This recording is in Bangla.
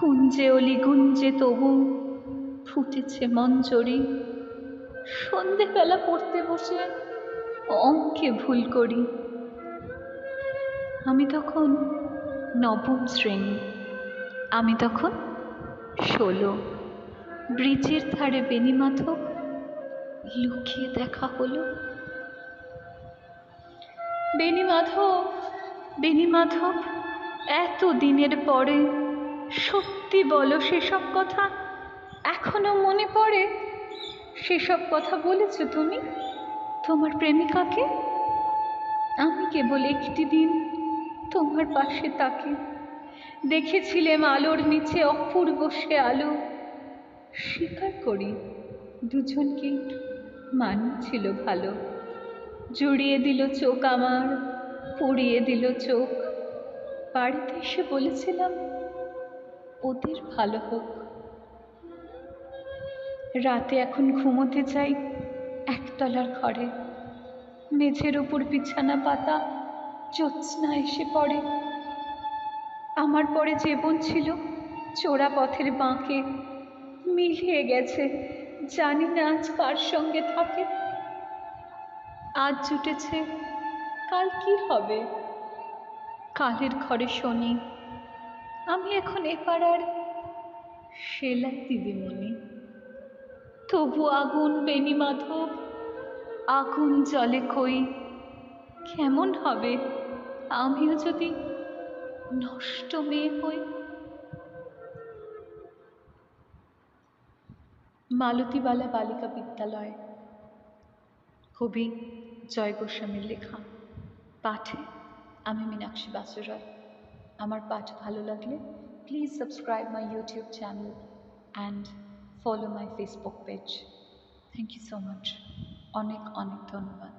কুঞ্জে অলি গুঞ্জে তবু ফুটেছে মঞ্জরি। সন্ধেবেলা পড়তে বসে অঙ্কে ভুল করি। আমি তখন নবম শ্রেণি, আমি তখন ষোলো। ব্রিজের ধারে বেণীমাধব লুকিয়ে দেখা হলো। বেণীমাধব বেণীমাধব এত দিনের পরে সত্যি বলো সেসব কথা? এখনও মনে পড়ে? সেসব কথা বলেছ তুমি? তোমার প্রেমিকাকে? আমি কেবল একটি দিন তোমার পাশে তাকে দেখেছিলেম আলোর নিচে অপূর্ব সে আলো। স্বীকার করি, দুজনকেই মানিয়েছিল ভালো। জুড়িয়ে দিল চোখ আমার, পুড়িয়ে দিল চোখ। বাড়িতে এসে বলেছিলাম ওদের ভালো হোক। রাতে এখন ঘুমোতে চাই একতলার ঘরে। মেঝের উপর বিছানা পাতা, জ্যোৎস্না এসে পড়ে। আমার পরে জীবন ছিল চোরা পথের বাঁকে। মিলিয়ে গেছে, জানি না আজ কার সঙ্গে থাকে। আজ জুটেছে, কাল কি হবে? কালের ঘরে শনি। আমি এখন এ পাড়ার সেলাই দিদিমণি। তবু আগুন, বেণী মাধব, আগুন জলে কই? কেমন হবে? আমিও যদি নষ্ট মেয়ে হই? মালতীবালা বালিকা বিদ্যালয়। কবি জয় গোস্বামীর লেখা। পাঠে আমি মীনাক্ষী বাসু রায় আমার পাঠ ভালো লাগলে please subscribe my YouTube channel and follow my Facebook page thank you so much অনেক অনেক ধন্যবাদ